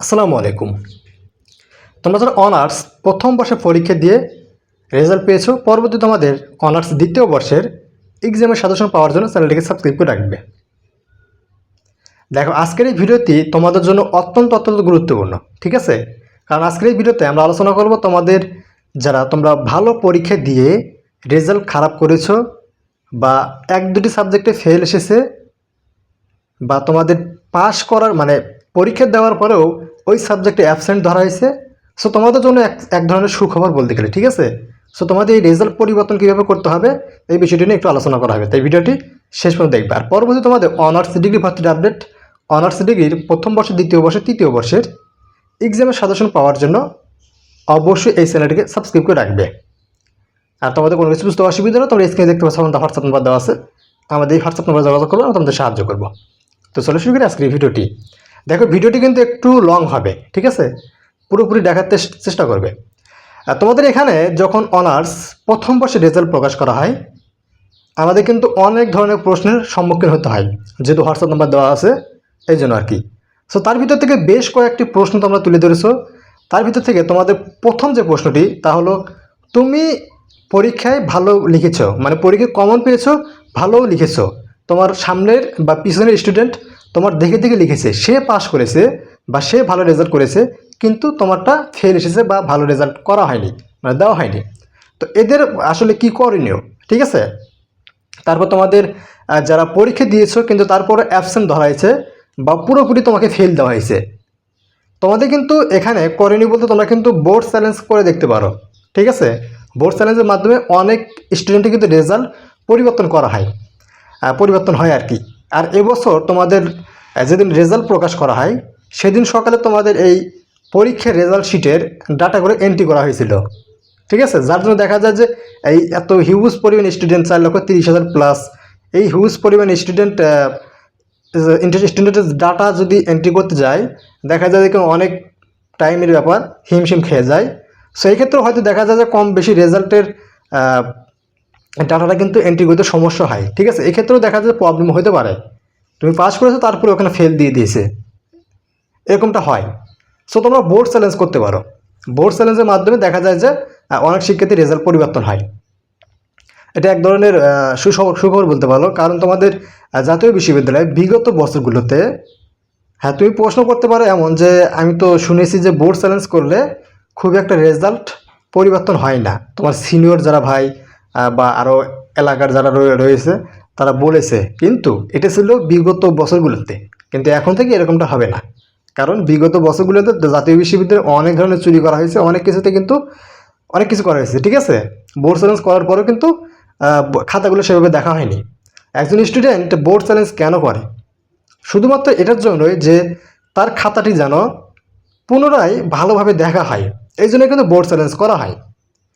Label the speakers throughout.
Speaker 1: আসসালামু আলাইকুম। তোমরা যারা অনার্স প্রথম বর্ষে পরীক্ষা দিয়ে রেজাল্ট পেয়েছ পরবর্তী তোমাদের অনার্স দ্বিতীয় বর্ষের এক্সামের সাজেশন পাওয়ার জন্য চ্যানেলটিকে সাবস্ক্রাইব করে রাখবে। দেখো, আজকের এই ভিডিওটি তোমাদের জন্য অত্যন্ত অত্যন্ত গুরুত্বপূর্ণ, ঠিক আছে? কারণ আজকের এই ভিডিওতে আমরা আলোচনা করব তোমাদের যারা তোমরা ভালো পরীক্ষা দিয়ে রেজাল্ট খারাপ করেছ বা এক দুটি সাবজেক্টে ফেল এসেছে বা তোমাদের পাস করার মানে পরীক্ষা দেওয়ার পরেও ওই সাবজেক্টে অ্যাবসেন্ট ধরা হয়েছে। সো তোমাদের জন্য এক এক ধরনের সুখবর বলতে গেলে, ঠিক আছে? সো তোমাদের এই রেজাল্ট পরিবর্তন কীভাবে করতে হবে, এই বিষয়টি নিয়ে একটু আলোচনা করা হবে। তাই ভিডিওটি শেষ পর্যন্ত দেখবে। আর পরবর্তী তোমাদের অনার্স ডিগ্রি ভর্তির আপডেট অনার্স ডিগ্রির প্রথম বর্ষের দ্বিতীয় বর্ষের তৃতীয় বর্ষের এক্সামের সাজেশন পাওয়ার জন্য অবশ্যই এই চ্যানেলটিকে সাবস্ক্রাইব করে রাখবে। আর তোমাদের কোনো কিছু বুঝতে অসুবিধা হলে তোমরা স্ক্রিনে দেখতে পাচ্ছ, আমাদের হোয়াটসঅ্যাপ নাম্বার দেওয়া আছে। আমাদের এই হোয়াটসঅ্যাপ নাম্বার যোগাযোগ করব, আমরা তোমাদের সাহায্য করব। তো চলে শুরু করি আজকের ভিডিওটি। দেখো ভিডিওটি কিন্তু একটু লং হবে, ঠিক আছে? পুরোপুরি দেখার চেষ্টা করবে। তোমাদের এখানে যখন অনার্স প্রথম বর্ষে রেজাল্ট প্রকাশ করা হয়, আমাদের কিন্তু অনেক ধরনের প্রশ্নের সম্মুখীন হতে হয়, যেহেতু হোয়াটসঅ্যাপ নাম্বার দেওয়া আছে, এই জন্য আর কি। সো তার ভিতর থেকে বেশ কয়েকটি প্রশ্ন তোমরা তুলে ধরেছো। তার ভিতর থেকে তোমাদের প্রথম যে প্রশ্নটি, তা হলো, তুমি পরীক্ষায় ভালো লিখেছো মানে পরীক্ষায় কমন পেয়েছ, ভালোও লিখেছো। তোমার সামনের বা পিছনের স্টুডেন্ট তোমার দেখে দেখে লিখেছে, সে পাস করেছে বা সে ভালো রেজাল্ট করেছে, কিন্তু তোমারটা ফেল এসেছে বা ভালো রেজাল্ট করা হয়নি মানে দেওয়া হয়নি। তো এদের আসলে কি করণীয়, ঠিক আছে? তারপর তোমাদের যারা পরীক্ষা দিয়েছ, কিন্তু তারপরে অ্যাবসেন্ট ধরা হয়েছে বা পুরোপুরি তোমাকে ফেল দেওয়া হয়েছে। তোমাদের কিন্তু এখানে করণীয় বলতে তোমরা কিন্তু বোর্ড চ্যালেঞ্জ করে দেখতে পারো, ঠিক আছে? বোর্ড চ্যালেঞ্জের মাধ্যমে অনেক স্টুডেন্টের কিন্তু রেজাল্ট পরিবর্তন করা হয় পরিবর্তন হয় আর কি। আর এবছর তোমাদের যেদিন রেজাল্ট প্রকাশ করা হয়, সেদিন সকালে তোমাদের এই পরীক্ষার রেজাল্ট শিটের ডাটাগুলো এন্ট্রি করা হয়েছিল। ঠিক আছে? যার জন্য দেখা যায় যে এই এত হিউজ পরিমাণ স্টুডেন্ট চার লক্ষ তিরিশ হাজার প্লাস এই হিউজ পরিমাণ স্টুডেন্ট স্টুডেন্টের ডাটা যদি এন্ট্রি করতে যায়, দেখা যায় যে অনেক টাইমের ব্যাপার হিমশিম খেয়ে যায়। সেই ক্ষেত্রে হয়তো দেখা যায় যে কম বেশি রেজাল্টের ডাটাটা কিন্তু এন্ট্রি করতে সমস্যা হয় ঠিক আছে? এক্ষেত্রেও দেখা যায় প্রবলেম হতে পারে। তুমি পাস করেছ তারপরে ওখানে ফেল দিয়ে দিয়েছে। এরকমটা হয়। সো তোমরা বোর্ড চ্যালেঞ্জ করতে পারো। বোর্ড চ্যালেঞ্জের মাধ্যমে দেখা যায় যে অনেক শিক্ষার্থীর রেজাল্ট পরিবর্তন হয়। এটা এক ধরনের আহ, সুখবর বলতে পারো। কারণ তোমাদের জাতীয় বিশ্ববিদ্যালয়ে বিগত বছরগুলোতে হ্যাঁ তুমি প্রশ্ন করতে পারো এমন যে আমি তো শুনেছি যে বোর্ড চ্যালেঞ্জ করলে খুব একটা রেজাল্ট পরিবর্তন হয় না। তোমার সিনিয়র যারা ভাই বা আরও এলাকার যারা রয়ে- রয়েছে, তারা বলেছে, কিন্তু এটা ছিল বিগত বছরগুলোতে। কিন্তু এখন থেকে এরকমটা হবে না। কারণ বিগত বছরগুলোতে জাতীয় বিশ্ববিদ্যালয়ে অনেক ধরনের চুরি করা হয়েছে, অনেক কিছুতে কিন্তু অনেক কিছু করা হয়েছে, ঠিক আছে? বোর্ড চ্যালেঞ্জ করার পরেও কিন্তু খাতাগুলো সেভাবে দেখা হয়নি। একজন স্টুডেন্ট বোর্ড চ্যালেঞ্জ কেন করে? শুধুমাত্র এটার জন্যই যে তার খাতাটি যেন পুনরায় ভালোভাবে দেখা হয়। এই জন্য কিন্তু বোর্ড চ্যালেঞ্জ করা হয়।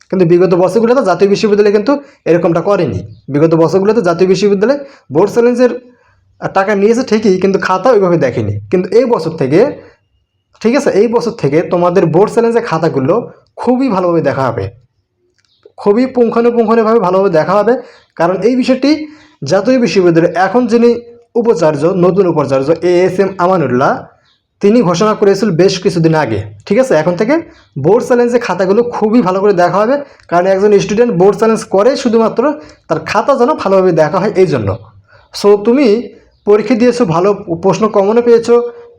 Speaker 1: কিন্তু বিগত বছরগুলোতে জাতীয় বিশ্ববিদ্যালয় কিন্তু এরকমটা করেনি। বিগত বছরগুলোতে জাতীয় বিশ্ববিদ্যালয় বোর্ড চ্যালেঞ্জের টাকা নিয়েছে ঠিকই, কিন্তু খাতা ওইভাবে দেখেনি। কিন্তু এই বছর থেকে, ঠিক আছে, এই বছর থেকে তোমাদের বোর্ড চ্যালেঞ্জের খাতাগুলো খুবই ভালোভাবে দেখা হবে। খুবই পুঙ্খানুপুঙ্খানুভাবে ভালোভাবে দেখা হবে, কারণ এই বিষয়টি জাতীয় বিশ্ববিদ্যালয়ে এখন যিনি উপাচার্য, নতুন উপাচার্য, এ এস এম আমানুল্লাহ তিনি ঘোষণা করেছিল বেশ কিছুদিন আগে, ঠিক আছে? এখন থেকে বোর্ড চ্যালেঞ্জের খাতাগুলো খুবই ভালো করে দেখা হবে, কারণ একজন স্টুডেন্ট বোর্ড চ্যালেঞ্জ করে শুধুমাত্র তার খাতা যেন ভালোভাবে দেখা হয় এই জন্য। সো তুমি পরীক্ষা দিয়েছ, ভালো প্রশ্ন কমনও পেয়েছ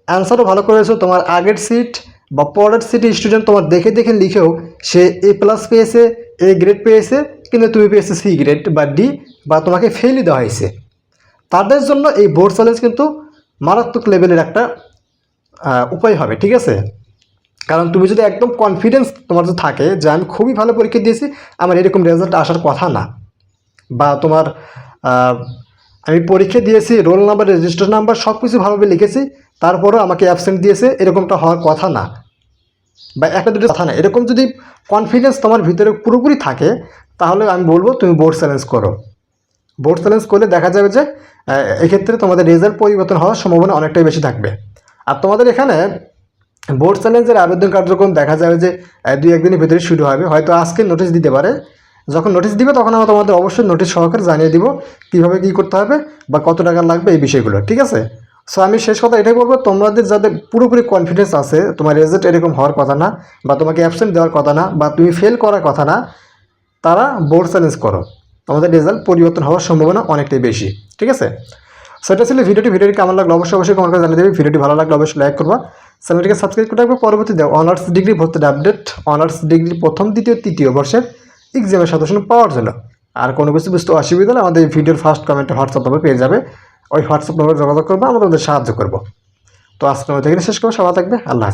Speaker 1: অ্যান্সারও ভালো করেছ, তোমার আগের সিট বা পরের সিটে স্টুডেন্ট তোমার দেখে দেখে লিখেও সে এ প্লাস পেয়েছে এ গ্রেড পেয়েছে, কিন্তু তুমি পেয়েছ সি গ্রেড বা ডি বা তোমাকে ফেলই দেওয়া হয়েছে। তাদের জন্য এই বোর্ড চ্যালেঞ্জ কিন্তু মারাত্মক লেভেলের একটা উপায় হবে, ঠিক আছে? কারণ তুমি যদি একদম কনফিডেন্স তোমার যদি থাকে যে আমি খুবই ভালো পরীক্ষা দিয়েছি, আমার এরকম রেজাল্ট আসার কথা না। বা তোমার আমি পরীক্ষা দিয়েছি রোল নাম্বার রেজিস্টার নাম্বার সব কিছু ভালোভাবে লিখেছি, তারপরেও আমাকে অ্যাবসেন্ট দিয়েছে, এরকমটা হওয়ার কথা না। বা একটা দুটো কথা না, এরকম যদি কনফিডেন্স তোমার ভিতরে পুরোপুরি থাকে, তাহলে আমি বলব তুমি বোর্ড চ্যালেঞ্জ করো। বোর্ড চ্যালেঞ্জ করলে দেখা যাবে যে এক্ষেত্রে তোমাদের রেজাল্ট পরিবর্তন হওয়ার সম্ভাবনা অনেকটাই বেশি থাকবে। আর তোমাদের এখানে বোর্ড চ্যালেঞ্জের আবেদন কার্যক্রম দেখা যাবে যে দুই একদিনের ভিতরে শুরু হবে। হয়তো আজকে নোটিশ দিতে পারে। যখন নোটিশ দিবে, তখন আমরা তোমাদের অবশ্যই নোটিশ সহকারে জানিয়ে দিব কীভাবে কী করতে হবে বা কত টাকা লাগবে এই বিষয়গুলো, ঠিক আছে? সো আমি শেষ কথা এটাই বলব, তোমাদের যাদের পুরোপুরি কনফিডেন্স আছে, তোমার রেজাল্ট এরকম হওয়ার কথা না, বা তোমাকে অ্যাবসেন্ট দেওয়ার কথা না, বা তুমি ফেল করার কথা না, তারা বোর্ড চ্যালেঞ্জ করো। তোমাদের রেজাল্ট পরিবর্তন হওয়ার সম্ভাবনা অনেকটাই বেশি, ঠিক আছে? সেটা ছিল ভিডিওটি। ভিডিওটি কেমন লাগল অবশ্যই অবশ্যই কমেন্ট করে জানিয়ে দেবে। ভিডিওটি ভালো লাগলে অবশ্যই লাইক করবা। চ্যানেলটিকে সাবস্ক্রাইব করে পরবর্তী পরবর্তীতে অনার্স ডিগ্রি ভর্তির আপডেট অনার্স ডিগ্রি প্রথম, দ্বিতীয়, তৃতীয় বর্ষের এক্সামের সাজেশন পাওয়ার জন্য। আর কোনো কিছু বুঝতে অসুবিধা হলে আমাদের ভিডিওর ফার্স্ট কমেন্টে হোয়াটসঅ্যাপ নম্বর পেয়ে যাবে। ওই হোয়াটসঅ্যাপ নম্বরে যোগাযোগ করব, আমরা তোমাদের সাহায্য করব। তো আজকে এখানে শেষ করব। সবাই থাকবে। আল্লাহ।